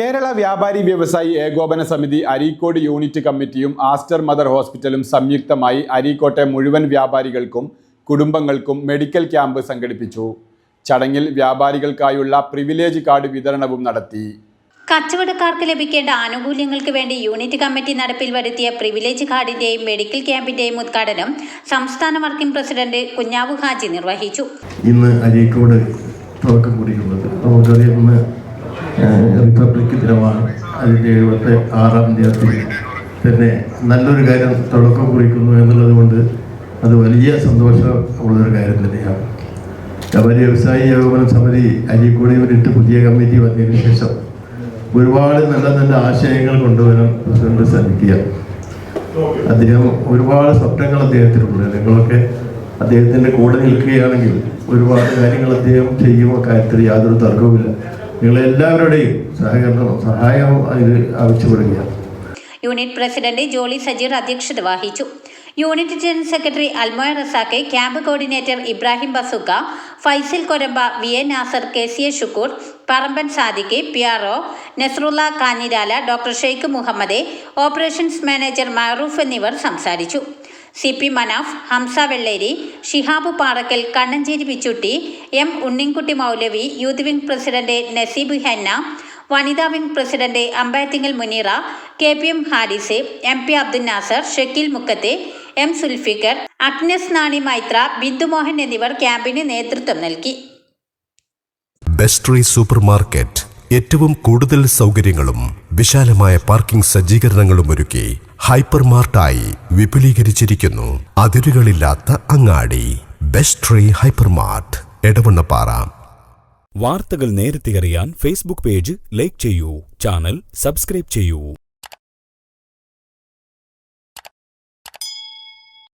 കേരള വ്യാപാരി വ്യവസായി ഏകോപന സമിതി അരീക്കോട് യൂണിറ്റ് കമ്മിറ്റിയും ആസ്റ്റർ മദർ ഹോസ്പിറ്റലും സംയുക്തമായി അരീക്കോട്ടെ മുഴുവൻ വ്യാപാരികൾക്കും കുടുംബങ്ങൾക്കും മെഡിക്കൽ ക്യാമ്പ് സംഘടിപ്പിച്ചു. ചടങ്ങിൽ വ്യാപാരികൾക്കായുള്ള പ്രിവിലേജ് കാർഡ് വിതരണവും നടത്തി. കച്ചവടക്കാർക്ക് ലഭിക്കേണ്ട ആനുകൂല്യങ്ങൾക്ക് വേണ്ടി യൂണിറ്റ് കമ്മിറ്റി നടപ്പിൽ വരുത്തിയ പ്രിവിലേജ് കാർഡിന്റെയും മെഡിക്കൽ ക്യാമ്പിന്റെയും ഉദ്ഘാടനം സംസ്ഥാന വർക്കിംഗ് പ്രസിഡന്റ് കുഞ്ഞാവു ഹാജി നിർവഹിച്ചു. ഇന്ന് അരീക്കോട് തുടക്കം കുറിക്കുന്നത്. റിപ്പബ്ലിക് ദിനമാണ്. അതിന്റെ എഴുപത്തി ആറാം ദിനത്തിൽ തന്നെ നല്ലൊരു കാര്യം തുടക്കം കുറിക്കുന്നു എന്നുള്ളത് കൊണ്ട് അത് വലിയ സന്തോഷം സന്തോഷമുള്ളൊരു കാര്യം തന്നെയാണ്. വ്യാപാരി വ്യവസായി ഏകോപന സമിതി അരീക്കോട് യൂണിറ്റ് പുതിയ കമ്മിറ്റി വന്നതിന് ശേഷം ഒരുപാട് നല്ല നല്ല ആശയങ്ങൾ കൊണ്ടുവരാൻ പ്രസിഡന്റ് ശ്രമിക്കുക. അദ്ദേഹം ഒരുപാട് സ്വപ്നങ്ങൾ അദ്ദേഹത്തിനുണ്ട് നിങ്ങളൊക്കെ അദ്ദേഹത്തിന്റെ കൂടെ നിൽക്കുകയാണെങ്കിൽ ഒരുപാട് കാര്യങ്ങൾ അദ്ദേഹം ചെയ്യുമോ കാര്യത്തിൽ യാതൊരു തർക്കവുമില്ല. സഹായം യൂണിറ്റ് പ്രസിഡന്റ് ജോളി സജീർ അധ്യക്ഷത വഹിച്ചു. Unit general secretary Almoya റസാക്കെ camp coordinator Ibrahim Basukka Faisal Koramba V A Nasar K C A Shukoor Parampan Sadiq P R O Nasrulla Kanhirala doctor Sheikh Muhammad operations manager Maroof എന്നിവർ സംസാരിച്ചു. C P Manaf Hamsa Vellery Shihab Parakkal Kannancheri Pichutty M Unninkutty Moulavi youth wing president Naseeb Henna വനിതാ wing president Ambayathingal Muneera K P M Haris M P Abdul Nasar Shakeel മുക്കത്തെ M Zulfikar Agnes Nani Maithra Bindumohan എന്നിവർ ക്യാമ്പിന് നേതൃത്വം നൽകി. ബെസ്ട്രി super market ഏറ്റവും കൂടുതൽ സൗകര്യങ്ങളും വിശാലമായ parking സജ്ജീകരണങ്ങളും ഒരുക്കി ഹൈപ്പർ മാർട്ടായി വിപുലീകരിച്ചിരിക്കുന്നു. അതിരുകളില്ലാത്ത അങ്ങാടി. Bestry hyper mart Edavannappara. വാർത്തകൾ നേരത്തെ അറിയാൻ ഫേസ്ബുക്ക് പേജ് ലൈക്ക് ചെയ്യൂ. ചാനൽ സബ്സ്ക്രൈബ് ചെയ്യൂ.